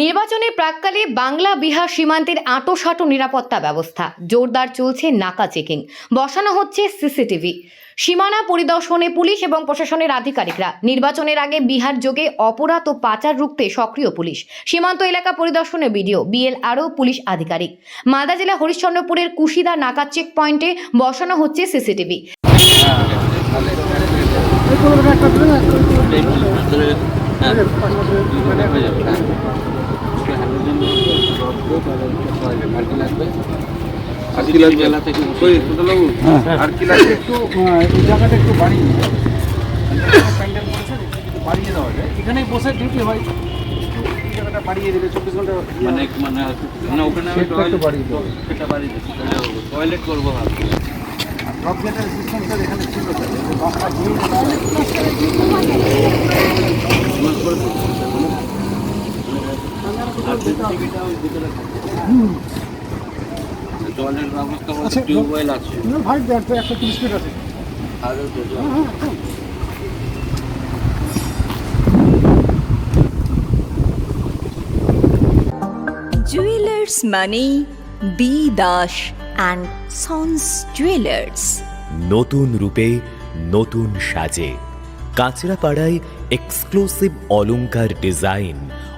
নির্বাচনের প্রাককালে বাংলা, বিহার সীমান্তের আঁটোসাঁটো নিরাপত্তা ব্যবস্থা। জোরদার চলছে নাকা চেকিং। বসানো হচ্ছে সিসিটিভি। সীমানা পরিদর্শনে পুলিশ এবং প্রশাসনের আধিকারিকরা। নির্বাচনের আগে বিহার যোগে অপরাধ ও পাচার রুখতে সক্রিয় পুলিশ। সীমান্ত এলাকা পরিদর্শনে বিডিও বিএল আরও পুলিশ আধিকারিক। মালদা জেলা হরিশ্চন্দ্রপুরের কুশিদা নাকা চেক পয়েন্টে বসানো হচ্ছে সিসিটিভি। আর কি লাগবে? ওই ছোটবাবু আর কি লাগবে? একটু এই জায়গাটা একটু বাড়িয়ে দিই। প্যান্ডেল করেছে, একটু বাড়িয়ে দেওয়া যায়। এখানেই বসে ডিউটি হয় জায়গাটা বাড়িয়ে দিলে চব্বিশ ঘণ্টা ইয়ে মানে মানে মানে ওখানে আমি বাড়িয়ে দেবো। সেটা বাড়িয়ে টয়লেট করব ভাবছি। ড্রপ গেটের সিস্টেমটা এখানে ছিল বাসটা ভিতরে থাকে। জলের ব্যবস্থা বলতে টিউবওয়েল আছে। ভাই দেড় তো একশো তিরিশ ফিট আছে। আর ওই জুয়েলার্স মানে B Das and sons jewellers নতুন রূপে নতুন সাজে। কাঁচরাপাড়ায় এক্সক্লুসিভ অলংকার ডিজাইন